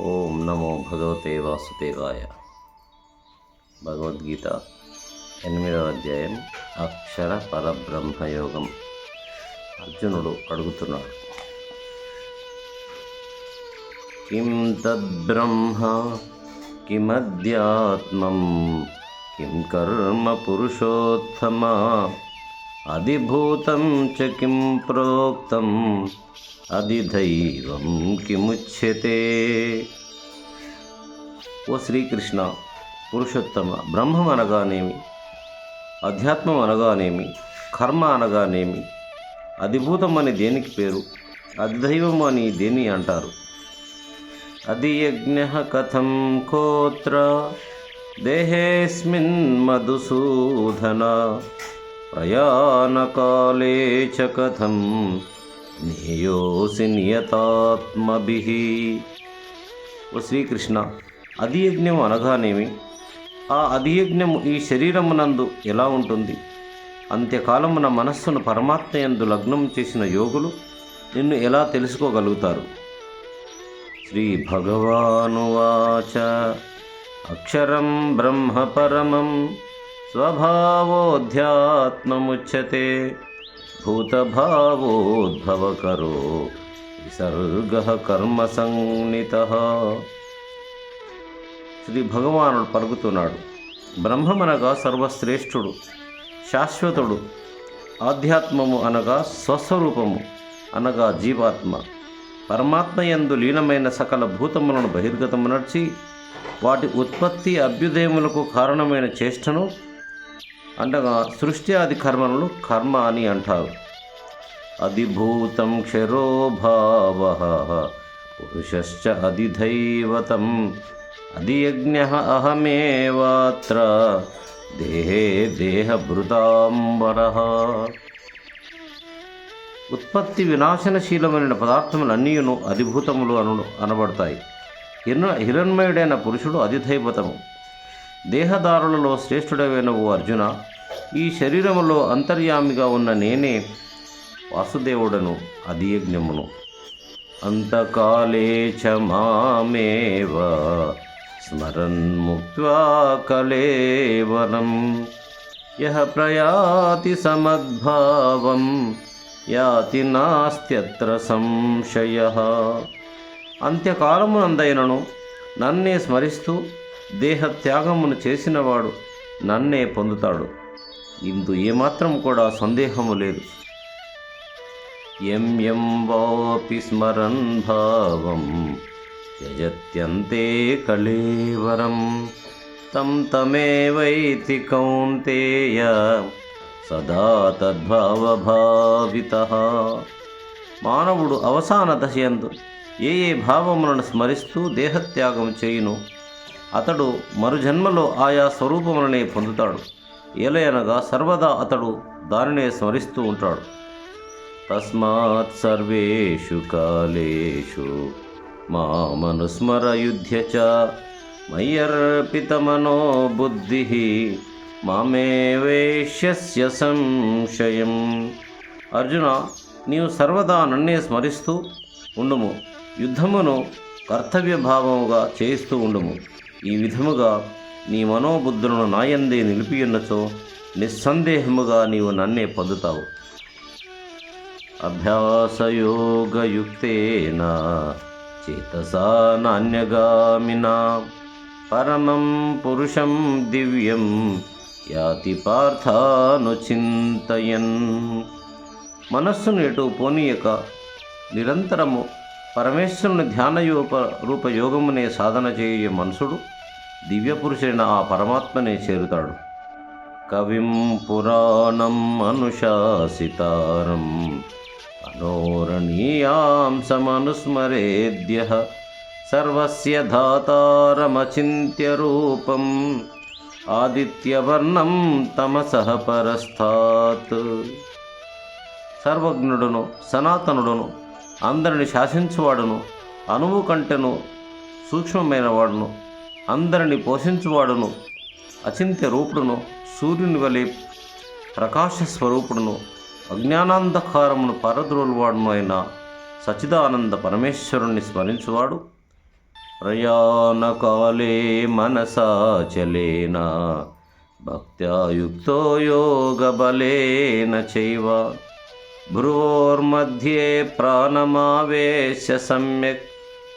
ఓం నమో భగవతే వాసుదేవాయ. భగవద్గీత ఎనిమిదవ అధ్యాయం అక్షర పరబ్రహ్మయోగం. అర్జునుడు అడుగుతున్నాడు. కిం తద్బ్రహ్మ కిమధ్యాత్మం కిం కర్మ పురుషోత్తమ? అధిభూతం చ కిం ప్రోక్తం? అధిదైవం కిముచ్యతే? ఓ శ్రీకృష్ణ పురుషోత్తమ బ్రహ్మం అనగానేమి? అధ్యాత్మం అనగానేమి? కర్మ అనగానేమి? అధిభూతం అని దేనికి పేరు? అధిదైవం అని దేని అంటారు? అది యజ్ఞ కథం కోత్ర? దేహేస్మిన్ మధుసూధన? ప్రయాణకాలే చ కథం నియోసి నియతాత్మభి. ఓ శ్రీకృష్ణ అధియజ్ఞం అనగానేమి? ఆ అధియజ్ఞం ఈ శరీరమునందు ఎలా ఉంటుంది? అంత్యకాలమున మనస్సును పరమాత్మయందు లగ్నం చేసిన యోగులు నిన్ను ఎలా తెలుసుకోగలుగుతారు? శ్రీ భగవానువాచ అక్షరం బ్రహ్మ పరమం స్వభావోధ్యాత్మముచ్యతే భూతభావోద్భవకరో విసర్గ కర్మ సంనిత. శ్రీ భగవానుడు పలుకుతున్నాడు బ్రహ్మమనగా సర్వశ్రేష్ఠుడు శాశ్వతుడు ఆధ్యాత్మము అనగా స్వస్వరూపము అనగా జీవాత్మ. పరమాత్మయందు లీనమైన సకల భూతములను బహిర్గతము నడిచి వాటి ఉత్పత్తి అభ్యుదయములకు కారణమైన చేష్టను అనగా సృష్టి ఆది కర్మలను కర్మ అని అంటారు. అధిభూతం క్షరోభావ పురుషశ్చ అధిదైవతం అధియజ్ఞ అహమేవాత్ర దేహే దేహభృతాంబర. ఉత్పత్తి వినాశనశీలమైన పదార్థములన్నీయును అధిభూతములు అను అనబడతాయి. హిరణ్ హిరణ్మయుడైన పురుషుడు అధిదైవతము. దేహదారులలో శ్రేష్ఠుడైన ఓ అర్జున ఈ శరీరములో అంతర్యామిగా ఉన్న నేనే వాసుదేవుడను అధియజ్ఞమును అంతకాలే చ మామేవ స్మరన్ ముక్త్వా కలేవరం యహ ప్రయాతి సమద్భావం యాతి నాస్త్యత్ర సంశయ. అంత్యకాలమునందైనను నన్నే స్మరిస్తూ దేహత్యాగమును చేసినవాడు నన్నే పొందుతాడు. ఇందు ఏమాత్రం కూడా సందేహము లేదు. ఎం ఎం వాపి స్మరన్ భావం యజత్యంతే కళేవరం. తం తమేవైతి కౌంతేయ సదా తద్భావభావిత. మానవుడు అవసాన దశయందు ఏ ఏ భావములను స్మరిస్తూ దేహత్యాగం చేయును? అతడు మరుజన్మలో ఆయా స్వరూపములనే పొందుతాడు. ఏలయనగా సర్వదా అతడు దానినే స్మరిస్తూ ఉంటాడు. తస్మాత్ సర్వేషు కాలేషు మా యుధ్య చ మయ్యర్పితమనో బుద్ధి మామేవేష్య సంశయం. అర్జున నీవు సర్వదా నన్నే స్మరిస్తూ ఉండుము. యుద్ధమును కర్తవ్య భావముగా చేయిస్తూ ఉండుము. ఈ విధముగా నీ మనోబుద్ధులను నాయందే నిలిపియున్నచో నిస్సందేహముగా నీవు నన్నే పొందుతావు. అభ్యాసయోగయుక్తేన చేతసా నాణ్యగామినా పరమం పురుషం దివ్యం యాతి పార్థానుచింతయన్ మనస్సును ఎటు పోనీయక నిరంతరము పరమేశ్వరుని ధ్యానయోప రూపయోగమునే సాధన చేయ మనసుడు దివ్యపురుషుడైన ఆ పరమాత్మనే చేరుతాడు. కవిం పురాణం అనుశాసితారం అనోరణీయాం సమనుస్మరేద్య సర్వస్య ధాతారమచింత్య రూపం ఆదిత్యవర్ణం తమసహ పరస్థాత్. సర్వజ్ఞుడును సనాతనుడును అందరిని శాసించువాడును అణువు కంటెను సూక్ష్మమైన వాడును అందరిని పోషించువాడును. అచింత్య రూపుడును సూర్యుని వలి ప్రకాశ స్వరూపుడును అజ్ఞానాంధకారమును పరద్రోలువాడును అయిన సచిదానంద పరమేశ్వరుణ్ణి స్మరించువాడు. ప్రయాణకాలే మనసా చలేన భక్త్యాయుక్తో యోగబలేన చైవ. భ్రువోర్మధ్యే ప్రాణమావేశ సమ్యక్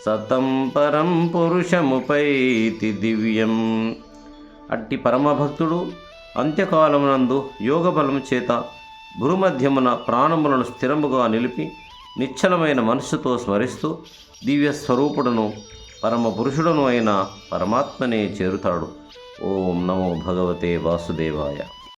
సతం పరం పురుషముపైతి దివ్యం. అట్టి పరమభక్తుడు అంత్యకాలమునందు యోగబలము చేత భూమధ్యమున ప్రాణములను స్థిరముగా నిలిపి నిశ్చలమైన మనస్సుతో స్మరిస్తూ దివ్య స్వరూపుడును పరమ పురుషుడును అయిన పరమాత్మనే చేరుతాడు. ఓం నమో భగవతే వాసుదేవాయ.